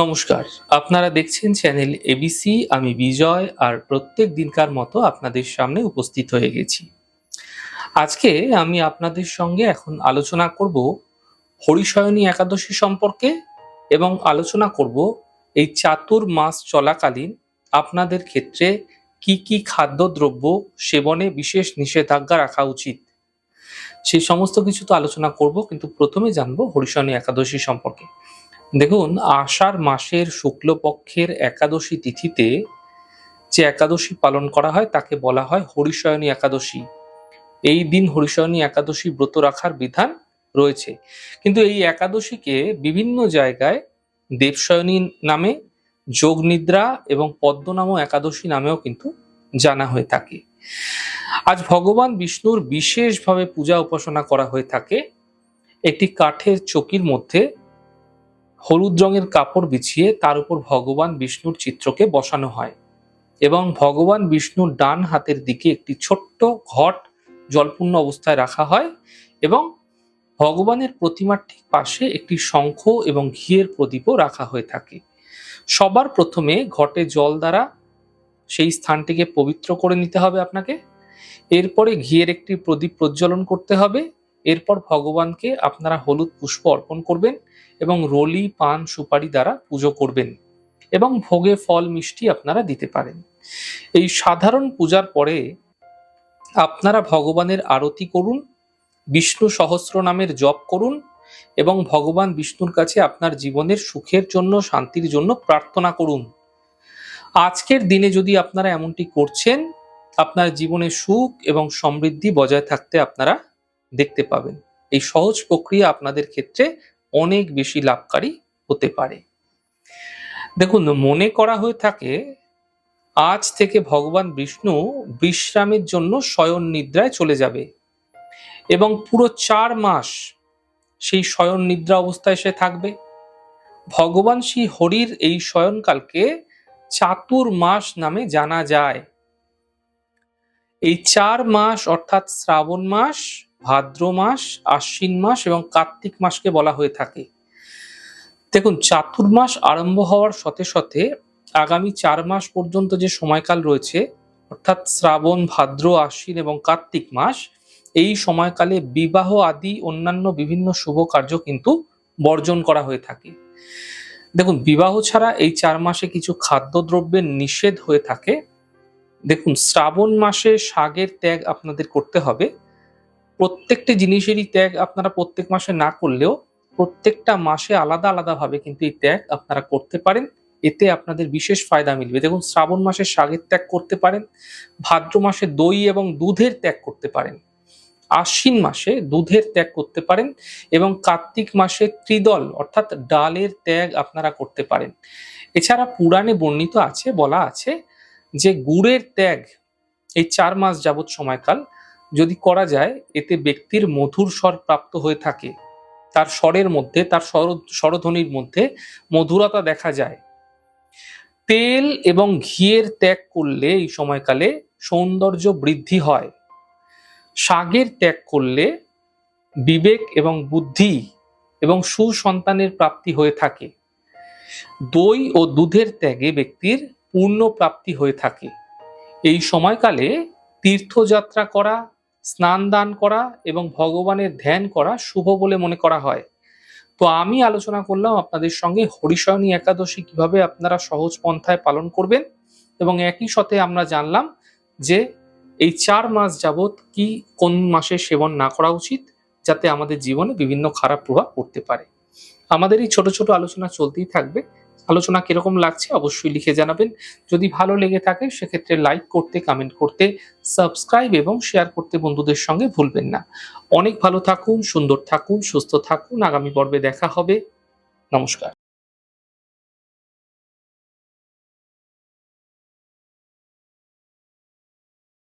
নমস্কার। আপনারা দেখছেন চ্যানেল এবিসি, আমি বিজয় আর প্রত্যেক দিনকার মতো আপনাদের সামনে উপস্থিত হয়ে গেছি। আজকে আমি আপনাদের সঙ্গে এখন আলোচনা করব হরিশয়নী একাদশী সম্পর্কে এবং আলোচনা করব এই চাতুর মাস চলাকালীন আপনাদের ক্ষেত্রে কি কি খাদ্যদ্রব্য সেবনে বিশেষ নিষেধাজ্ঞা রাখা উচিত। সেই সমস্ত কিছু তো আলোচনা করব, কিন্তু প্রথমে জানব হরিশয়নী একাদশী সম্পর্কে। দেখুন, আষাঢ় মাসের শুক্লপক্ষের একাদশী তিথিতে যে একাদশী পালন করা হয়, তাকে বলা হয় হরিশয়নী একাদশী। এই দিন হরিশয়নী একাদশী ব্রত রাখার বিধান রয়েছে। কিন্তু এই একাদশীকে বিভিন্ন জায়গায় দেবশয়নী নামে যোগ নিদ্রা এবং পদ্মনাম একাদশী নামেও কিন্তু জানা হয়ে থাকে। আজ ভগবান বিষ্ণুর বিশেষভাবে পূজা উপাসনা করা হয়ে থাকে। একটি কাঠের চকির মধ্যে হলুদ রঙের কাপড় বিছিয়ে তার উপর ভগবান বিষ্ণুর চিত্রকে বসানো হয় এবং ভগবান বিষ্ণুর ডান হাতের দিকে একটি ছোট্ট ঘট জলপূর্ণ অবস্থায় রাখা হয় এবং ভগবানের প্রতিমার ঠিক পাশে একটি শঙ্খ এবং ঘিয়ের প্রদীপও রাখা হয়ে থাকে। সবার প্রথমে ঘটে জল দ্বারা সেই স্থানটিকে পবিত্র করে নিতে হবে আপনাকে। এরপরে ঘিয়ের একটি প্রদীপ প্রজ্বলন করতে হবে। এরপর ভগবানকে আপনারা হলুদ পুষ্প অর্পণ করবেন এবং রলি, পান, সুপারি দ্বারা পুজো করবেন এবং ভোগে ফল, মিষ্টি আপনারা দিতে পারেন। এই সাধারণ পূজার পরে আপনারা ভগবানের আরতি করুন, বিষ্ণু সহস্র নামের জপ করুন এবং ভগবান বিষ্ণুর কাছে আপনার জীবনের সুখের জন্য, শান্তির জন্য প্রার্থনা করুন। আজকের দিনে যদি আপনারা এমনটি করছেন, আপনার জীবনে সুখ এবং সমৃদ্ধি বজায় থাকতে আপনারা দেখতে পাবেন। এই সহজ প্রক্রিয়া আপনাদের ক্ষেত্রে অনেক বেশি লাভকারী হতে পারে। দেখুন, মনে করা হয়ে থাকে, আজ থেকে ভগবান বিষ্ণু বিশ্রামের জন্য শয়ন নিদ্রায় চলে যাবে এবং পুরো চার মাস সেই শয়ন নিদ্রা অবস্থায় সে থাকবে। ভগবান শ্রী হরির এই শয়নকালকে চাতুর মাস নামে জানা যায়। এই চার মাস অর্থাৎ শ্রাবণ মাস ভাদ্র মাস, আশ্বিন মাস এবং কার্তিক মাসকে বলা হয়ে থাকে। দেখুন, চাতুর্মাস আরম্ভ হওয়ার সাথে সাথে আগামী চার মাস পর্যন্ত যে সময়কাল রয়েছে, অর্থাৎ শ্রাবণ, ভাদ্র, আশ্বিন এবং কার্তিক মাস, এই সময়কালে বিবাহ আদি অন্যান্য বিভিন্ন শুভ কার্য কিন্তু বর্জন করা হয়ে থাকে। দেখুন, বিবাহ ছাড়া এই চার মাসে কিছু খাদ্যদ্রব্যের নিষেধ হয়ে থাকে। দেখুন, শ্রাবণ মাসে শাগের ত্যাগ আপনাদের করতে হবে। প্রত্যেকটি জিনিসেরই ত্যাগ আপনারা প্রত্যেক মাসে না করলেও প্রত্যেকটা মাসে আলাদা আলাদা ভাবে কিন্তু এই ত্যাগ আপনারা করতে পারেন। এতে আপনাদের বিশেষ ফায়দা মিলবে। দেখুন, শ্রাবণ মাসে শাগের ত্যাগ করতে পারেন, ভাদ্র মাসে দই এবং দুধের ত্যাগ করতে পারেন, আশ্বিন মাসে দুধের ত্যাগ করতে পারেন এবং কার্তিক মাসে ত্রিদল অর্থাৎ ডালের ত্যাগ আপনারা করতে পারেন। এছাড়া পুরাণে বর্ণিত আছে, বলা আছে যে গুড়ের ত্যাগ এই চার মাস যাবৎ সময়কাল যদি করা যায়, এতে ব্যক্তির মধুর স্বর প্রাপ্ত হয়ে থাকে। তার স্বরের মধ্যে, তার স্বর, স্বরধ্বনির মধ্যে মধুরতা দেখা যায়। তেল এবং ঘিয়ের ত্যাগ করলে এই সময়কালে সৌন্দর্য বৃদ্ধি হয়। শাগের ত্যাগ করলে বিবেক এবং বুদ্ধি এবং সুসন্তানের প্রাপ্তি হয়ে থাকে। দই ও দুধের ত্যাগে ব্যক্তির পূর্ণ প্রাপ্তি হয়ে থাকে। এই সময়কালে তীর্থযাত্রা করা স্নান দান করা এবং ভগবানের ধ্যান করা শুভ বলে মনে করা হয়। তো আমি আলোচনা করলাম আপনাদের সঙ্গে হরিশয়নী একাদশী কীভাবে আপনারা সহজ পন্থায় পালন করবেন এবং একই সাথে আমরা জানলাম যে এই চার মাস যাবৎ কি কোন মাসে সেবন না করা উচিত যাতে আমাদের জীবনে বিভিন্ন খারাপ প্রভাব পড়তে পারে। আমাদের এই ছোট ছোট আলোচনা চলতেই থাকবে। আলোচনা কীরকম লাগছে অবশ্যই লিখে জানাবেন। যদি ভালো লেগে থাকে সেক্ষেত্রে লাইক করতে কমেন্ট করতে সাবস্ক্রাইব এবং শেয়ার করতে বন্ধুদের সঙ্গে ভুলবেন না। অনেক ভালো থাকুন, সুন্দর থাকুন, সুস্থ থাকুন। আগামী পর্বে দেখা হবে। নমস্কার।